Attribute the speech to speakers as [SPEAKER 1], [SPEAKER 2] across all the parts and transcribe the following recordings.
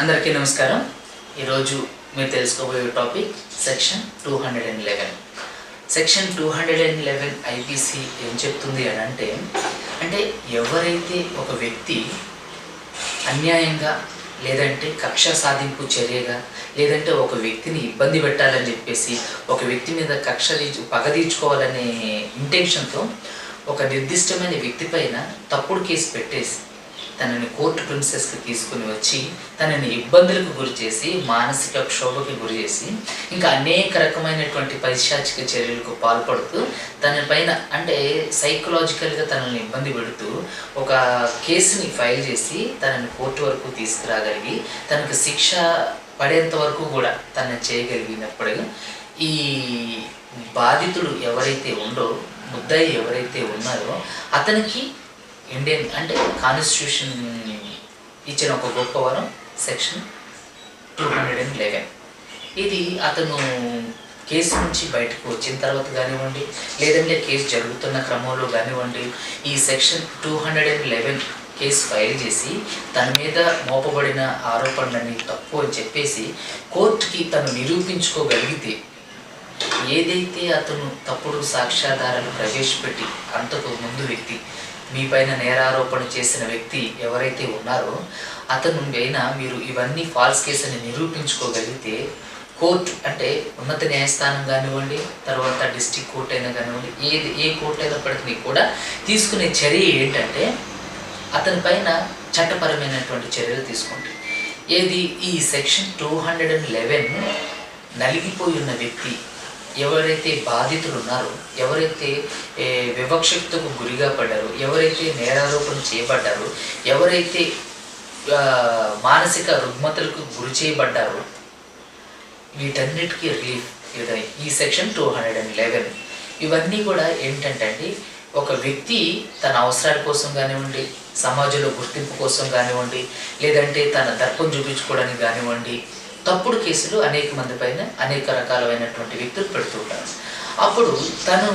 [SPEAKER 1] అందరికీ నమస్కారం. ఈరోజు మీరు తెలుసుకోబోయే topic section two hundred and eleven section two hundred and eleven IPC ఏం చెప్తుంది అని అంటే అంటే ఎవరైతే ఒక వ్యక్తి అన్యాయంగా లేదంటే కక్ష సాధింపు చర్యగా లేదంటే ఒక వ్యక్తిని ఇబ్బంది పెట్టాలని చెప్పేసి ఒక వ్యక్తి మీద కక్ష పగదీర్చుకోవాలనే పగ తీర్చుకోవాలనే ఇంటెన్షన్తో ఒక నిర్దిష్టమైన వ్యక్తి పైన తప్పుడు కేసు పెట్టేసి తనని కోర్టు ప్రిన్సెస్కి తీసుకుని వచ్చి తనని ఇబ్బందులకు గురి చేసి మానసిక క్షోభకి గురి చేసి ఇంకా అనేక రకమైనటువంటి పైశాచిక చర్యలకు పాల్పడుతూ తన పైన అంటే సైకలాజికల్గా తనని ఇబ్బంది పెడుతూ ఒక కేసుని ఫైల్ చేసి తనని కోర్టు వరకు తీసుకురాగలిగి తనకు శిక్ష పడేంత వరకు కూడా తనని చేయగలిగినప్పుడు ఈ బాధితుడు ఎవరైతే ఉండో ముద్దాయి ఎవరైతే ఉన్నారో అతనికి ఇండియన్ అంటే కాన్స్టిట్యూషన్ ఇచ్చిన ఒక గొప్ప వరం section two hundred and eleven ఇది అతను కేసు నుంచి బయటకు వచ్చిన తర్వాత కానివ్వండి లేదంటే కేసు జరుగుతున్న క్రమంలో కానివ్వండి ఈ section two hundred and eleven case file చేసి తన మీద మోపబడిన ఆరోపణలన్నీ తప్పు అని చెప్పేసి కోర్టుకి తను నిరూపించుకోగలిగితే ఏదైతే అతను తప్పుడు సాక్ష్యాధారాలు ప్రవేశపెట్టి అంతకు ముందు వ్యక్తి మీ పైన నేరారోపణ చేసిన వ్యక్తి ఎవరైతే ఉన్నారో అతను అయినా మీరు ఇవన్నీ ఫాల్స్ కేసు అని నిరూపించుకోగలిగితే కోర్టు అంటే ఉన్నత న్యాయస్థానం కానివ్వండి తర్వాత డిస్టిక్ కోర్ట్ అయినా కానివ్వండి ఏది ఏ కోర్టు అయినప్పటికీ కూడా తీసుకునే చర్య ఏంటంటే అతని పైన చట్టపరమైనటువంటి చర్యలు తీసుకోండి. ఏది ఈ section two hundred and eleven నలిగిపోయి ఉన్న వ్యక్తి ఎవరైతే బాధితులు ఉన్నారో ఎవరైతే ఏ, వివక్షతకు గురిగా పడ్డారో ఎవరైతే నేరారోపణ చేయబడ్డారో ఎవరైతే మానసిక రుగ్మతలకు గురి చేయబడ్డారో వీటన్నిటికీ రిలీఫ్ ఇది ఈ section two hundred and eleven ఇవన్నీ కూడా ఏంటంటే అండి ఒక వ్యక్తి తన అవసరాల కోసం కానివ్వండి సమాజంలో గుర్తింపు కోసం కానివ్వండి లేదంటే తన దర్పం చూపించుకోవడానికి కానివ్వండి తప్పుడు కేసులు అనేక మంది పైన అనేక రకాలైనటువంటి వ్యక్తులు పెడుతుంటారు అప్పుడు తను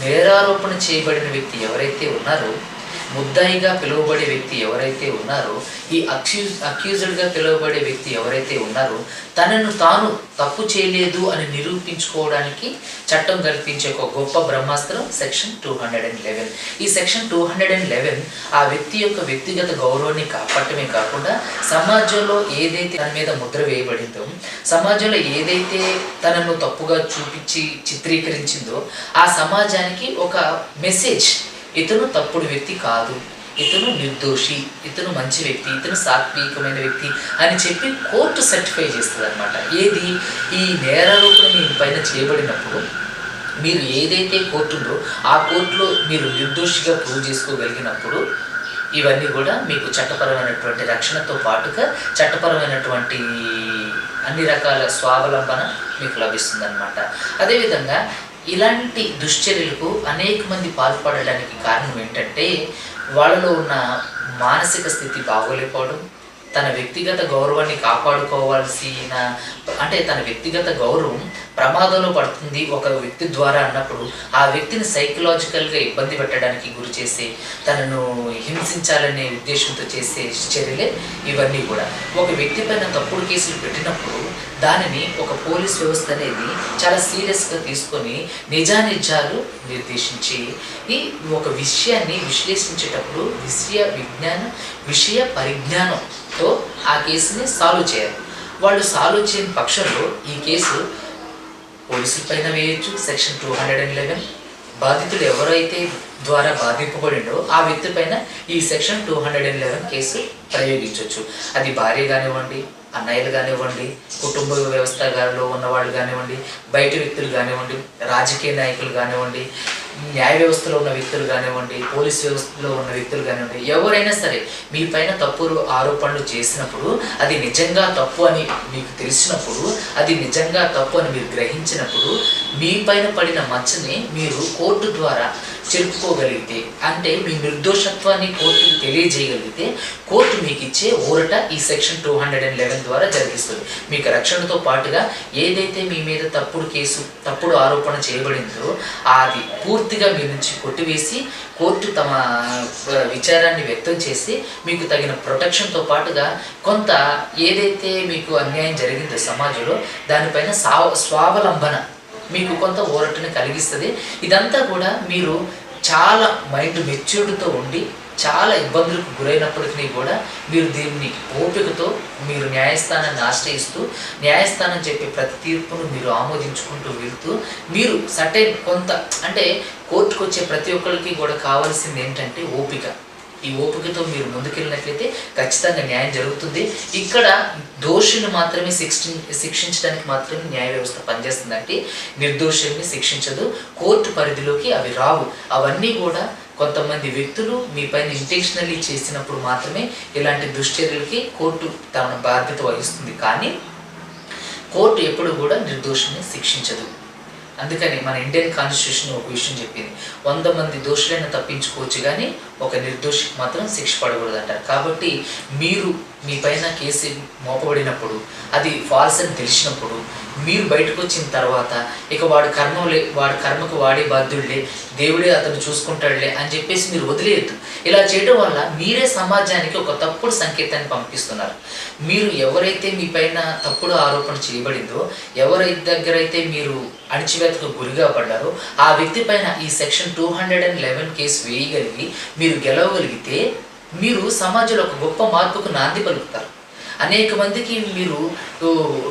[SPEAKER 1] నేరారోపణ చేయబడిన వ్యక్తి ఎవరైతే ఉన్నారో ముద్దాయిగా పిలువబడే వ్యక్తి ఎవరైతే ఉన్నారో ఈ అక్యూజ్ అక్యూజ్డ్గా పిలువబడే వ్యక్తి ఎవరైతే ఉన్నారో తనను తాను తప్పు చేయలేదు అని నిరూపించుకోవడానికి చట్టం కల్పించే ఒక గొప్ప బ్రహ్మాస్త్రం section two hundred and eleven. ఈ section two hundred and eleven ఆ వ్యక్తి యొక్క వ్యక్తిగత గౌరవాన్ని కాపాడటమే కాకుండా సమాజంలో ఏదైతే తన మీద ముద్ర వేయబడిందో సమాజంలో ఏదైతే తనను తప్పుగా చూపించి చిత్రీకరించిందో ఆ సమాజానికి ఒక మెసేజ్ ఇతను తప్పుడు వ్యక్తి కాదు. ఇతను నిర్దోషి ఇతను మంచి వ్యక్తి ఇతను సాత్వికమైన వ్యక్తి అని చెప్పి కోర్టు సర్టిఫై చేస్తుంది అనమాట ఏది? ఈ నేరారోపణ మీ పైన చేయబడినప్పుడు మీరు ఏదైతే కోర్టు ఉందో ఆ కోర్టులో మీరు నిర్దోషిగా ప్రూవ్ చేసుకోగలిగినప్పుడు ఇవన్నీ కూడా మీకు చట్టపరమైనటువంటి రక్షణతో పాటుగా చట్టపరమైనటువంటి అన్ని రకాల స్వావలంబన మీకు లభిస్తుంది అనమాట అదేవిధంగా ఇలాంటి దుశ్చర్యలకు అనేక మంది పాల్పడడానికి కారణం ఏంటంటే వాళ్ళలో ఉన్న మానసిక స్థితి బాగోలేకపోవడం తన వ్యక్తిగత గౌరవాన్ని కాపాడుకోవాల్సిన అంటే తన వ్యక్తిగత గౌరవం ప్రమాదంలో పడుతుంది ఒక వ్యక్తి ద్వారా అన్నప్పుడు ఆ వ్యక్తిని సైకలాజికల్గా ఇబ్బంది పెట్టడానికి గురి చేసే తనను హింసించాలనే ఉద్దేశంతో చేసే చర్యలే ఇవన్నీ కూడా. ఒక వ్యక్తి పైన తప్పుడు కేసులు పెట్టినప్పుడు దానిని ఒక పోలీస్ వ్యవస్థ అనేది చాలా సీరియస్గా తీసుకొని నిజానిజాలు నిర్దేశించి ఈ ఒక విషయాన్ని విశ్లేషించేటప్పుడు విషయ విజ్ఞానం విషయ పరిజ్ఞానంతో ఆ కేసుని సాల్వ్ చేయాలి. వాళ్ళు సాల్వ్ చేయని పక్షంలో ఈ కేసు పోలీసుల పైన వేయొచ్చు. Section two hundred and eleven. బాధితుడు ఎవరైతే ద్వారా బాధింపబడిండో ఆ వ్యక్తి పైన ఈ section two hundred and eleven case ప్రయోగించవచ్చు అది భార్య కానివ్వండి అన్నయ్యలు కానివ్వండి కుటుంబ వ్యవస్థలో ఉన్నవాళ్ళు కానివ్వండి బయట వ్యక్తులు కానివ్వండి రాజకీయ నాయకులు కానివ్వండి న్యాయ వ్యవస్థలో ఉన్న వ్యక్తులు కానివ్వండి పోలీస్ వ్యవస్థలో ఉన్న వ్యక్తులు కానివ్వండి ఎవరైనా సరే మీ పైన తప్పుడు ఆరోపణలు చేసినప్పుడు అది నిజంగా తప్పు అని మీకు తెలిసినప్పుడు అది నిజంగా తప్పు అని మీరు గ్రహించినప్పుడు మీ పైన పడిన మచ్చని మీరు కోర్టు ద్వారా చెప్పుకోగలిగితే అంటే మీ నిర్దోషత్వాన్ని కోర్టుకు తెలియజేయగలిగితే కోర్టు మీకు ఇచ్చే ఊరట ఈ section two hundred and eleven ద్వారా జరిగిస్తుంది. మీకు రక్షణతో పాటుగా ఏదైతే మీ మీద తప్పుడు కేసు తప్పుడు ఆరోపణ చేయబడిందో అది పూర్తిగా మీ నుంచి కొట్టివేసి కోర్టు తమ విచారాన్ని వ్యక్తం చేసి మీకు తగిన ప్రొటెక్షన్తో పాటుగా కొంత ఏదైతే మీకు అన్యాయం జరిగిందో సమాజంలో దానిపైన సా స్వావలంబన మీకు కొంత ఊరటను కలిగిస్తుంది. ఇదంతా కూడా మీరు చాలా మైండ్ మెచ్యూర్డ్తో ఉండి చాలా ఇబ్బందులకు గురైనప్పటికీ కూడా మీరు దీన్ని ఓపికతో మీరు న్యాయస్థానాన్ని ఆశ్రయిస్తూ న్యాయస్థానం చెప్పే ప్రతి తీర్పును మీరు ఆమోదించుకుంటూ వెళ్తూ మీరు సటైన్ కొంత అంటే కోర్టుకు వచ్చే ప్రతి ఒక్కరికి కూడా కావాల్సింది ఏంటంటే ఓపిక. ఈ ఓపికతో మీరు ముందుకెళ్ళినట్లయితే ఖచ్చితంగా న్యాయం జరుగుతుంది. ఇక్కడ దోషులు మాత్రమే శిక్షి శిక్షించడానికి మాత్రమే న్యాయ వ్యవస్థ పనిచేస్తుందంటే నిర్దోషుల్ని శిక్షించదు. కోర్టు పరిధిలోకి అవి రావు. అవన్నీ కూడా కొంతమంది వ్యక్తులు మీ పైన ఇంటెన్షనల్లీ చేసినప్పుడు మాత్రమే ఇలాంటి దుశ్చర్యలకి కోర్టు తన బాధ్యత వహిస్తుంది. కానీ కోర్టు ఎప్పుడు కూడా నిర్దోషుల్ని శిక్షించదు. అందుకని మన ఇండియన్ కాన్స్టిట్యూషన్ ఒక విషయం చెప్పింది. వంద మంది దోషులైనా తప్పించుకోవచ్చు కానీ ఒక నిర్దోషికి మాత్రం శిక్ష పడకూడదు అంటారు కాబట్టి మీరు మీ పైన కేసు మోపబడినప్పుడు అది ఫాల్స్ అని తెలిసినప్పుడు మీరు బయటకు వచ్చిన తర్వాత ఇక వాడు కర్మలే వాడి కర్మకు వాడే బాధ్యుడులే దేవుడే అతను చూసుకుంటాడులే అని చెప్పేసి మీరు వదిలేయద్దు. ఇలా చేయడం వల్ల మీరే సమాజానికి ఒక తప్పుడు సంకేతాన్ని పంపిస్తున్నారు. మీరు ఎవరైతే మీ పైన తప్పుడు ఆరోపణ చేయబడిందో ఎవరైతే దగ్గర అయితే మీరు అణిచివేతకు గురిగా పడ్డారో. ఆ వ్యక్తి పైన ఈ section two hundred and eleven case వేయగలిగి మీరు గెలవగలిగితే మీరు సమాజంలో ఒక గొప్ప మార్పుకు నాంది పలుకుతారు. అనేక మందికి మీరు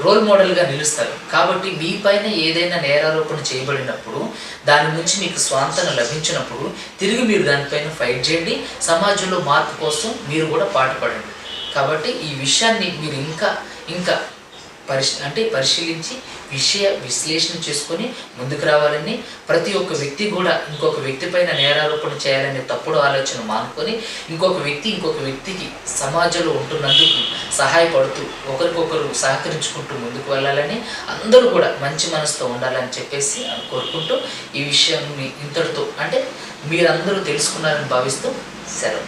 [SPEAKER 1] రోల్ మోడల్గా నిలుస్తారు. కాబట్టి మీ పైన ఏదైనా నేరారోపణ చేయబడినప్పుడు దాని నుంచి మీకు స్వాంతన లభించినప్పుడు తిరిగి మీరు దానిపైన ఫైట్ చేయండి. సమాజంలో మార్పు కోసం మీరు కూడా పాటుపడండి. కాబట్టి ఈ విషయాన్ని మీరు ఇంకా ఇంకా పరిశ అంటే పరిశీలించి విషయ విశ్లేషణ చేసుకొని ముందుకు రావాలని ప్రతి ఒక్క వ్యక్తి కూడా ఇంకొక వ్యక్తి పైన నేరారోపణ చేయాలనే తప్పుడు ఆలోచన మానుకొని ఇంకొక వ్యక్తి ఇంకొక వ్యక్తికి సమాజంలో ఉంటున్నందుకు సహాయపడుతూ ఒకరికొకరు సహకరించుకుంటూ ముందుకు వెళ్ళాలని అందరూ కూడా మంచి మనసుతో ఉండాలని చెప్పేసి కోరుకుంటూ ఈ విషయాన్ని ఇంతటితో అంటే మీరందరూ తెలుసుకున్నారని భావిస్తూ సెలవు.